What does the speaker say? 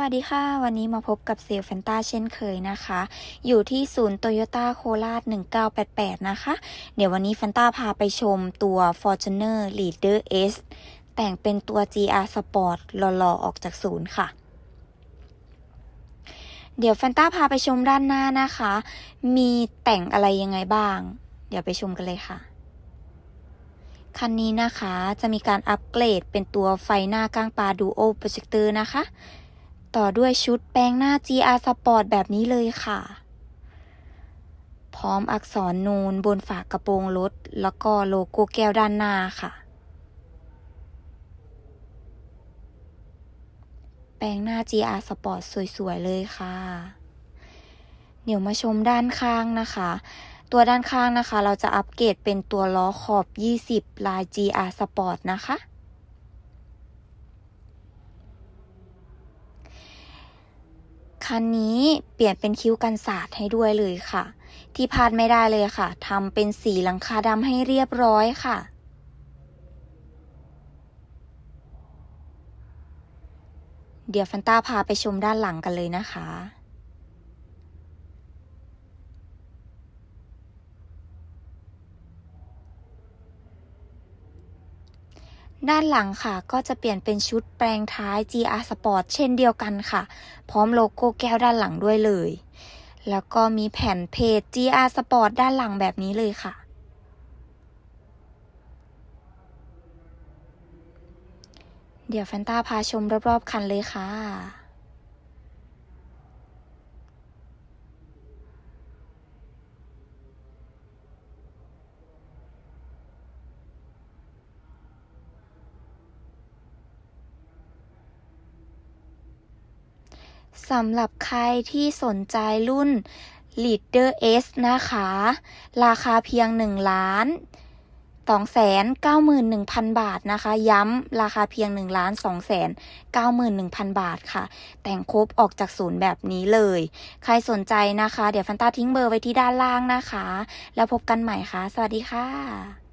วัสดีค่ะ วันนี้มาพบกับเซลแฟนตาเช่นเคยนะคะ อยู่ที่ศูนย์โตโยต้าโคราช 1988 นะคะ เดี๋ยววันนี้แฟนตาพาไปชมตัว Fortuner Leader S แต่งเป็นตัว GR Sport หล่อๆ ออกจากศูนย์ค่ะ เดี๋ยวแฟนตาพาไปชมด้านหน้านะคะ มีแต่งอะไรยังไงบ้าง เดี๋ยวไปชมกันเลยค่ะคันนี้นะคะจะมีการอัปเกรดเป็นตัวไฟหน้าก้างปลา Duo Projector นะคะ ต่อด้วยชุดแปลงหน้า GR Sport แบบนี้เลยค่ะ พร้อมอักษรนูนบนฝากระโปรงรถ แล้วก็โลโก้แก้วด้านหน้าค่ะ แปลงหน้า GR Sport สวย ๆ เลยค่ะ เดี๋ยวมาชมด้านข้างนะคะ ตัวด้านข้างนะคะ เราจะอัปเกรดเป็นตัวล้อขอบ 20 ลาย GR Sport นะคะ คันนี้เปลี่ยนเป็นคิ้วกันศาสตร์ให้ด้วยเลยค่ะ ที่พลาดไม่ได้เลยค่ะทำเป็นสีหลังคาดำให้เรียบร้อยค่ะ เดี๋ยวฟันต้าพาไปชมด้านหลังกันเลยนะคะ ด้านหลังค่ะก็จะเปลี่ยนเป็นชุดแปลงท้าย GR Sport เช่นเดียวกันค่ะ พร้อมโลโก้แก้วด้านหลังด้วยเลย แล้วก็มีแผ่นเพจ GR Sport ด้านหลังแบบนี้เลยค่ะ เดี๋ยวแฟนต้าพาชมรอบๆคันเลยค่ะ สำหรับใครที่สนใจรุ่น Leader S นะคะ ราคาเพียง 1 ล้าน2แสน91,000บาทนะคะ ย้ำราคาเพียง1ล้าน2แสน91,000บาทค่ะ แต่งครบออกจากศูนย์แบบนี้เลย ใครสนใจนะคะ เดี๋ยวฟันตาทิ้งเบอร์ไว้ที่ด้านล่างนะคะ แล้วพบกันใหม่ค่ะ สวัสดีค่ะ